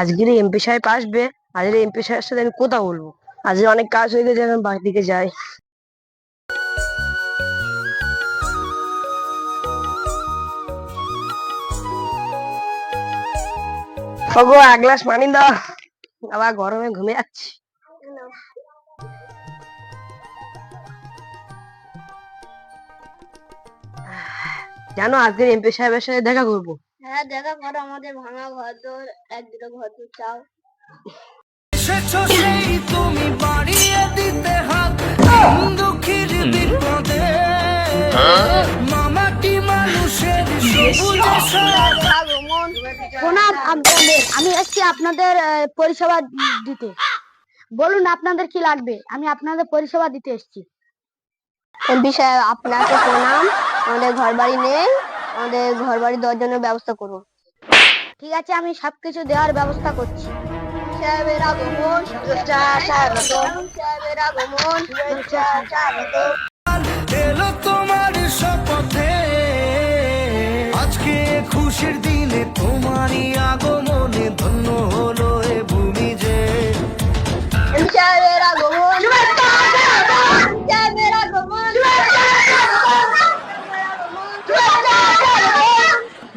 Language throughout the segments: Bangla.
আজকের এমপি সাহেব আসবে। আজকের এমপি সাহেবের সাথে আমি কথা বলব। আজকে অনেক কাজ হয়ে গেছে, এখন বাড়ির দিকে যাই। ওগো, এক গ্লাস পানি দাও। আবার গরমে ঘুমিয়ে যাচ্ছি। জানো, আজকের এমপি সাহেবের সাথে দেখা করব। হ্যাঁ দেখা করো আমাদের ভাঙা ঘর দোর এক দুটো ঘর দোর চাও। এসেছ সেই তুমি বাড়িয়ে দিতে হাত দুঃখীর বিপদে। মামাটি মানুষের সবুজে প্রণাম আপনাদের আমি এসেছি আপনাদের পরিষেবা দিতে। বলুন আপনাদের কি লাগবে? আমি আপনাদের পরিষেবা দিতে এসেছি। এমপি সাহেব আপনাকে প্রণাম। আমাদের ঘর বাড়ি নেই। আমাদের ঘর বাড়ি দেওয়ার জন্য ব্যবস্থা করুন। ঠিক আছে, আমি সবকিছু দেওয়ার ব্যবস্থা করছি। তোমার শপথে। আজকে খুশির দিনে তোমারই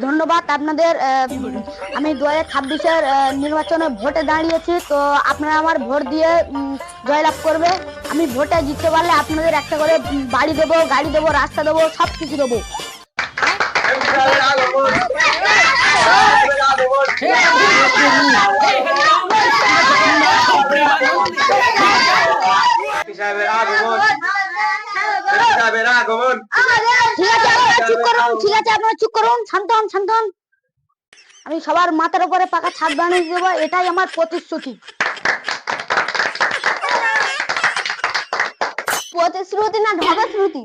ধন্যবাদ আপনাদের আমি দু হাজার ছাব্বিশের নির্বাচনে ভোটে দাঁড়িয়েছি তো আপনারা আমার ভোট দিয়ে জয়লাভ করবে। আমি ভোটে জিততে পারলে আপনাদের একটা করে বাড়ি দেবো গাড়ি দেবো রাস্তা দেবো সব কিছু দেবো ঠিক আছে করুন ঠিক আছে, আপনারা চুপ করুন শান্ত হন শান্ত হন আমি সবার মাথার উপরে পাকা ছাদ বানিয়ে দেবো, এটাই আমার প্রতিশ্রুতি। প্রতিশ্রুতি না ঢাকা শ্রুতি